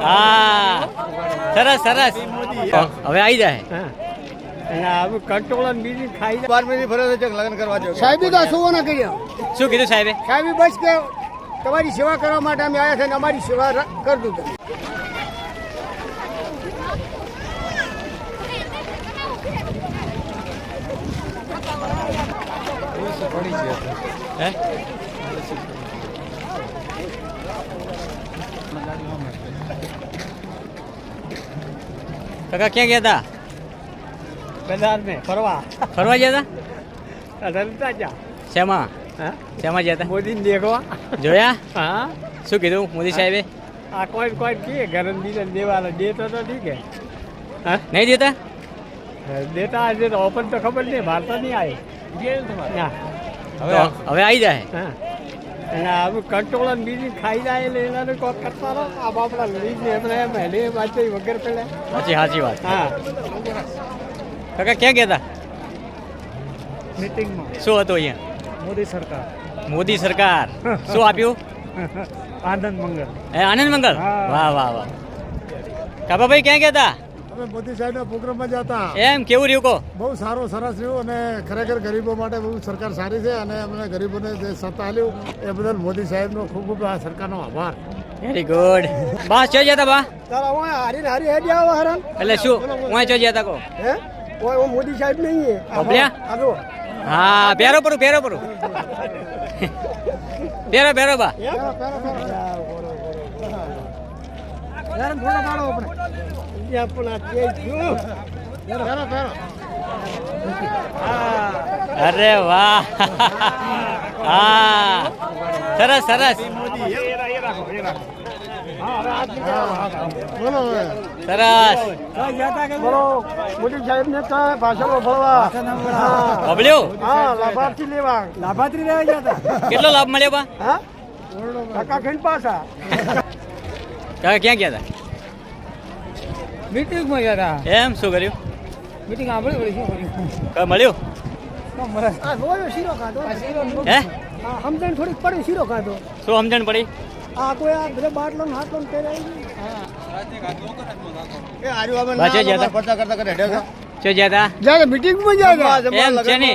હા સરસ સરસ. હવે આવી જાય. શું ના કર્યા શું કીધું સાહેબે? સાહેબી બસ કે તમારી સેવા કરવા માટે અમે આવ્યા છે અમારી સેવા ર- કરતું હતું હે? કાકા ક્યાં ગયા હતા બજાર ને ફરવા. ફરવા ગયા હતા રમતા જા શેમાં? હા? શેમાં ગયા હતા મોદી દેખવા જોયા? હા. શું કીધું મોદી સાહેબે? આ કોઈ કોઈ કે ગરમ બીજા દેવાના દેતો તો ઠીક હે. હા? નહીં દેતા? દેતા આજે ઓપન તો ખબર નહીં મારતા નહીં આવે. ના. હવે હવે આવી જાય. હા. અને હવે કંટ્રોલ બીજી ખાઈ જાય એટલે એના કોક કરતા રહો. આ બાપડા ને એમને વાંચે વગર પેલા. સાચી સાચી વાત. હા. કાકા ક્યાં ગયા હતા મિટિંગમાં શું હતું અહીંયા? મોદી સરકાર. મોદી સરકાર. શું આપ્યું? આનંદ મંગલ. એ આનંદ મંગલ? હા. વાહ વાહ વાહ. કાબાભાઈ ક્યાં ગયા હતા અમે મોદી સાહેબના પ્રોગ્રામમાં જતા એમ કેવું રહ્યું કહો? બહુ સારો સરસ રહ્યું અને ખરેખર ગરીબો માટે બહુ સરકાર સારી છે અને અમને ગરીબોને જે સત્તા આપ્યું એ બદલ મોદી સાહેબનો ખૂબ ખૂબ આ સરકારનો આભાર. વેરી ગુડ બસ ચો જતા બા? તાર હું હારી હારી હેડી આવો હરન એટલે શું? હું ચો જતા કો હે? ઓય ઓ મોદી સાહેબ નહીં હે? આજો હા પેરો પરું પેરો પરું પેરો પેરો બા. યાર થોડા પાડો આપણે. આપણા પણ અરે વાહ. હા. સરસ સરસ. બોલો સરસ. બોલો સાહેબ ને તો ભાષણો હા લાભાર્થી લેવા. લાભાર્થી લેવા ગયા હતા. કેટલો લાભ મળ્યો બા? કાકા ખેડ પાછા. ક્યાં ગયા હતા? મીટિંગમાં ગયા હતા એમ શું કર્યું? મીટિંગ આપણે વળી શું કર્યું? કા મળ્યું? આ જોયો શીરો ખાધો. હે? આ સમજણ થોડીક પડી શીરો ખાધો. શું સમજણ પડી? આ કોઈ આ બધા બાટલો ને હાથલો ને પહેરાવી એ આર્યું અમે ના જ્યાં ફરતા કરતા કરે હતા મીટિંગમાં ગયા હતા. એમ છે ને?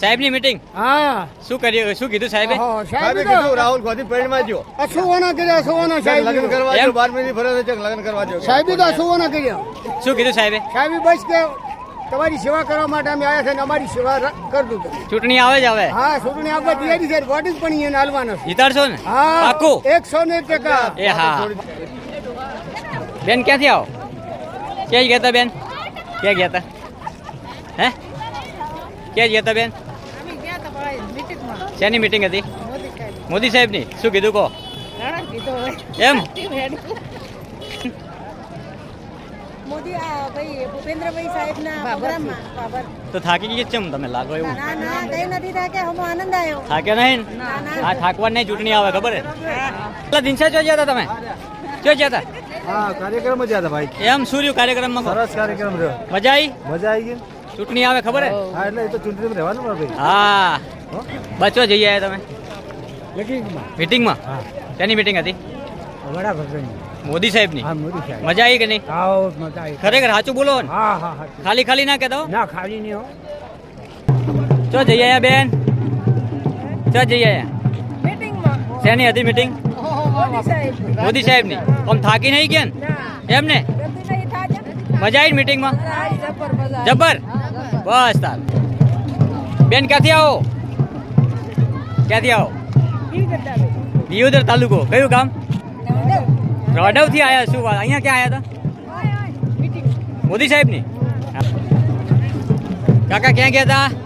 સાહેબની મીટિંગ હા. શું કર્યું શું કીધું સાહેબે? હા, સાહેબે કીધું. રાહુલ ગાંધી પેડમાં જો અસુવાના કર્યા અસુવાના લગ્ન સાહેબ. કરવા એમ? જો બાર મહિની ફરજ છે લગ્ન કરવા જો. સાહેબ તો અસુવાના કર્યા. શું કીધું સાહેબે? સાહેબ બસ કે તમારી સેવા કરવા માટે અમે આવ્યા છે અને અમારી સેવા કરતું ચૂંટણી આવે જ આવે હા ચૂંટણી આપવા તૈયારી છે. વોટિંગ પણ અહીંયા હાલવાનો છે જીતાડશો ને? હા પાકું એકસો ને એક ટકા. એ હા. બેન ક્યાંથી આવો? ક્યાં ગયા હતા બેન? ક્યાં ગયા હતા હે? ક્યાં ગયા હતા બેન? શેની મીટિંગ હતી? મોદી સાહેબની સાહેબની? શું કીધું કહો? એમ ટીમ હેડ મોદી આ ભાઈ ભૂપેન્દ્રભાઈ સાહેબના પ્રોગ્રામમાં. બાબર તો થાકી ગઈ છે તમે? લાગો એવું? ના ના કઈ નથી થાય કે હમો આનંદ આવ્યો થાકે નહીં? આ ના. થાકવા નહીં ચૂંટણી આવે ખબર હે એટલા દિનસા ચો ગયા હતા તમે? ચો ગયા હતા? હા કાર્યક્રમ જ હતા ભાઈ. એમ શું રહ્યું કાર્યક્રમમાં? સરસ કાર્યક્રમ રહ્યો. મજા આવી મજા આવી ગઈ ચૂંટણી આવે ખબર હે? હા એટલે એ તો ચૂંટણીમાં રહેવાનું ભાઈ. હા. બચો જઈ આવ્યા તમે? મીટિંગમાં? મીટિંગમાં? તેની મીટિંગ હતી? વડાપ્રધાન મોદી સાહેબની. ની મજા આવી કે નહીં? આવો મજા આવી. ખરેખર સાચું બોલો હા હા હા. ખાલી ખાલી ના કહેતા ના ખાલી નહીં હો. ચો જઈ આયા બેન? ચો જઈ આયા? મીટિંગમાં. શેની હતી મીટિંગ? મોદી સાહેબ. ની સાહેબની. આમ થાકી નહીં ગયા એમ ને? મજા આવી મીટિંગમાં? હા, જબર મજા જબર? બસ તાર. બેન, ક્યાંથી આવો? ક્યાંથી આવો? દિયોદર તાલુકો. કયું ગામ? નવડે. આવ્યા શું વાત અહીંયા ક્યાં. મીટિંગ હતા? મોદી સાહેબની? કાકા, ક્યાં ગયા હતા?